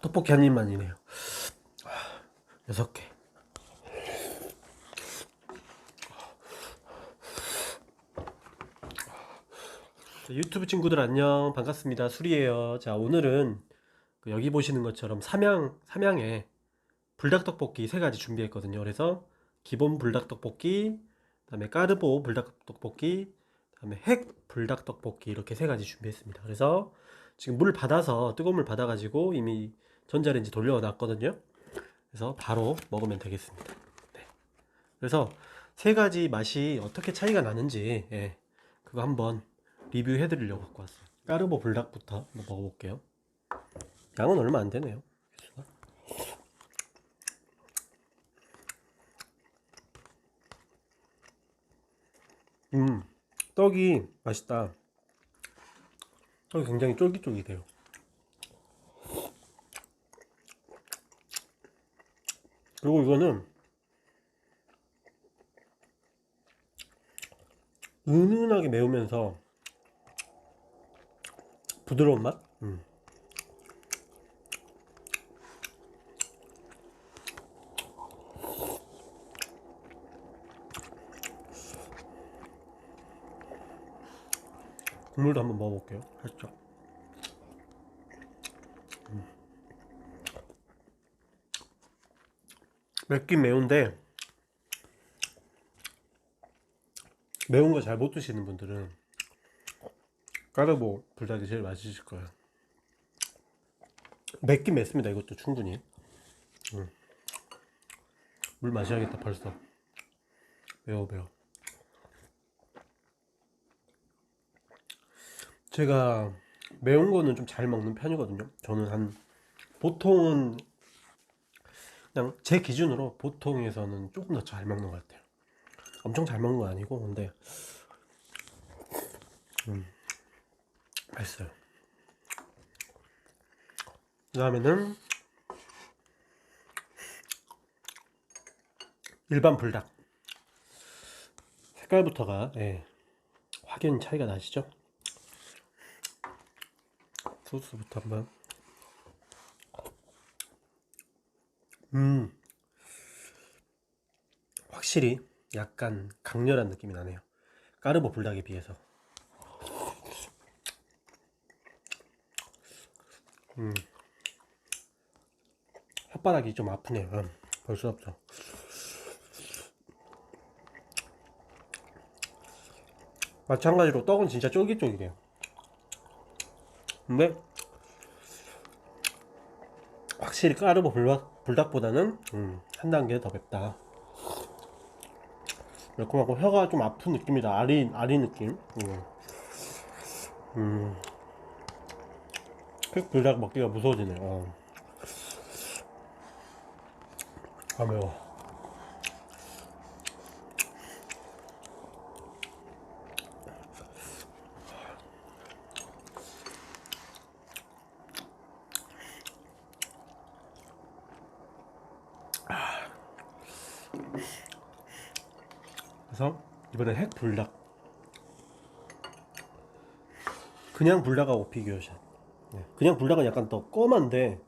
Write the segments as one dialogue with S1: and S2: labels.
S1: 떡볶이 한 입만이네요. 아, 여섯 개. 자, 유튜브 친구들 안녕. 반갑습니다. 수리예요. 자 오늘은 그 여기 보시는 것처럼 삼양 삼양에 불닭떡볶이 세 가지 준비했거든요. 그래서 기본 불닭떡볶이 그다음에 까르보 불닭떡볶이 그다음에 핵 불닭떡볶이 이렇게 세 가지 준비했습니다. 그래서 지금 물 받아서 뜨거운 물 받아 가지고 이미 전자레인지 돌려놨거든요 그래서 바로 먹으면 되겠습니다 네. 그래서 세 가지 맛이 어떻게 차이가 나는지 예, 그거 한번 리뷰해 드리려고 갖고 왔어요. 까르보 불닭부터 한번 먹어볼게요. 양은 얼마 안 되네요. 음, 떡이 맛있다. 떡이 굉장히 쫄깃쫄깃해요. 그리고 이거는 은은하게 매우면서 부드러운 맛? 음. 국물도 한번 먹어볼게요. 살짝. 맵긴 매운데 매운 거 잘 못 드시는 분들은 까르보 불닭이 제일 맛있을 거예요. 맵긴 맵습니다. 이것도 충분히. 음. 물 마셔야겠다 벌써. 매워 매워. 제가 매운 거는 좀 잘 먹는 편이거든요. 저는 한 보통은 그냥 제 기준으로 보통에서는 조금 더 잘 먹는 것 같아요. 엄청 잘 먹는 건 아니고 근데 음. 맛있어요. 그 다음에는 일반 불닭 색깔부터가 예, 확연 차이가 나시죠? 소스부터 한번 음 확실히 약간 강렬한 느낌이 나네요 까르보 불닭에 비해서 음. 혓바닥이 좀 아프네요. 음, 벌써부터. 마찬가지로 떡은 진짜 쫄깃쫄깃해요. 근데 확실히 까르보 불닭, 불닭보다는 음, 한 단계 더 맵다. 매콤하고 혀가 좀 아픈 느낌이다. 아리 아리 느낌. 음. 음. 팩 불닭 먹기가 무서워지네. 어. 아 매워. 그래서 이번엔 핵 불닭. 그냥 불닭하고 비교샷. 네, 그냥 불닭은 약간 더 검한데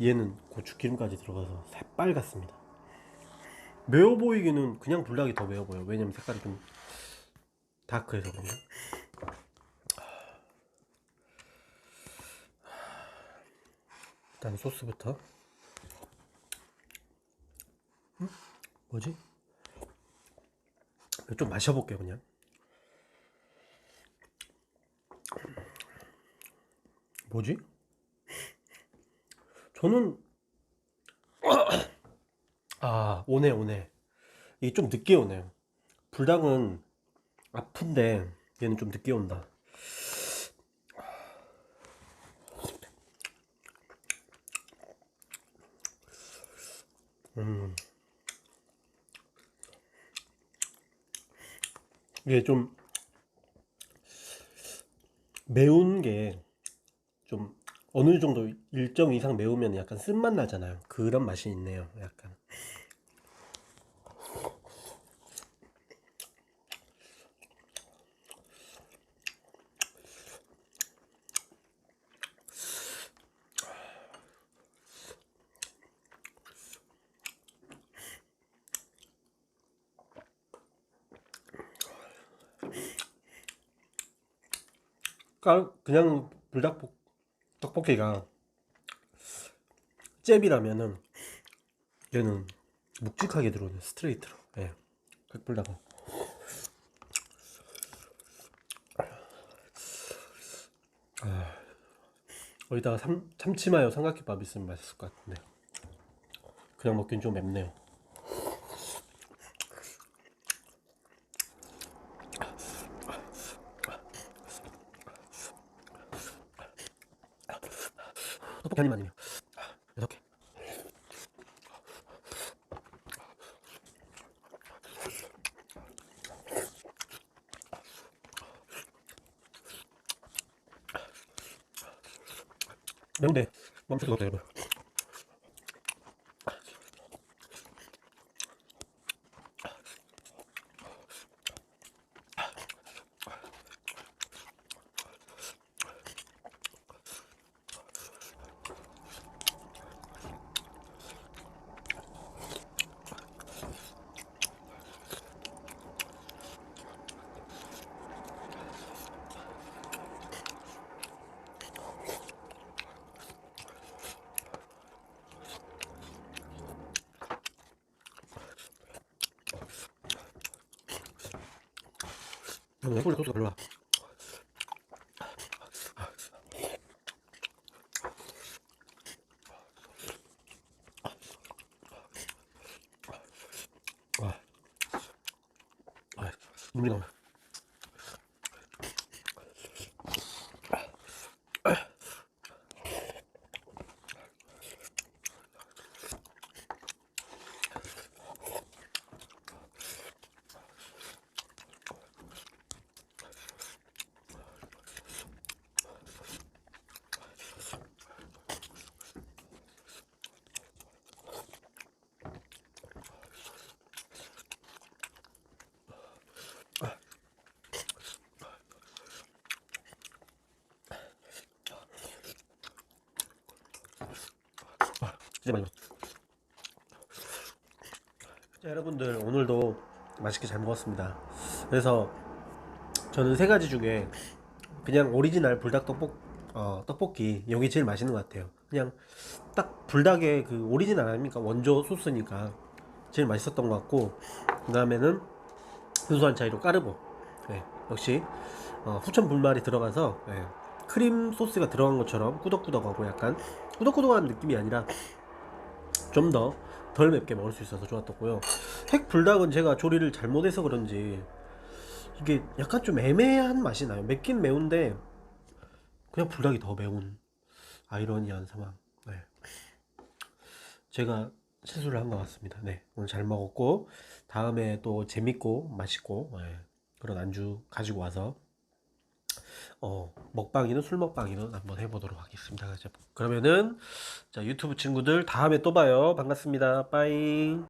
S1: 얘는 고추기름까지 들어가서 새빨갛습니다. 매워 보이기는 그냥 불닭이 더 매워 보여. 요 왜냐면 색깔이 좀 다크해서 그런가. 일단 소스부터. 음? 뭐지? 좀 마셔볼게요 그냥. 뭐지? 저는 아 오네 오네 이게 좀 늦게 오네요 불닭은 아픈데 얘는 좀 늦게 온다 음 이게 좀 매운 게 좀 어느 정도 일정 이상 매우면 약간 쓴맛 나잖아요. 그런 맛이 있네요. 약간. 그냥 불닭볶 떡볶이가 잽이라면은 얘는 묵직하게 들어오네 스트레이트로. 예. 백불닭은. 아, 여기다가 삼, 참치마요 삼각김밥 있으면 맛있을 것 같은데 그냥 먹긴 좀 맵네요. 떡볶이 한 입만이요. 여섯 개. 매운데 멈출 수가 없어요 여러분. 소리 소스가 별로야. 와, 아, 눈이 나와. 진짜 먹었어. 자, 여러분들 오늘도 맛있게 잘 먹었습니다. 그래서 저는 세 가지 중에 그냥 오리지널 불닭 떡볶 어, 떡볶이 여기 제일 맛있는 것 같아요. 그냥 딱 불닭의 그 오리지널 아닙니까? 원조 소스니까 제일 맛있었던 것 같고 그 다음에는 순수한 차이로 까르보 예, 역시 어, 후천 불말이 들어가서 예, 크림 소스가 들어간 것처럼 꾸덕꾸덕하고 약간 꾸덕꾸덕한 느낌이 아니라 좀 더 덜 맵게 먹을 수 있어서 좋았었고요. 핵 불닭은 제가 조리를 잘못해서 그런지 이게 약간 좀 애매한 맛이 나요. 맵긴 매운데 그냥 불닭이 더 매운 아이러니한 상황. 네. 제가 실수를 한 것 같습니다. 네, 오늘 잘 먹었고 다음에 또 재밌고 맛있고 네, 그런 안주 가지고 와서 어, 먹방이는 술 먹방이는 한번 해보도록 하겠습니다. 그러면은 자 유튜브 친구들 다음에 또 봐요. 반갑습니다. 빠잉.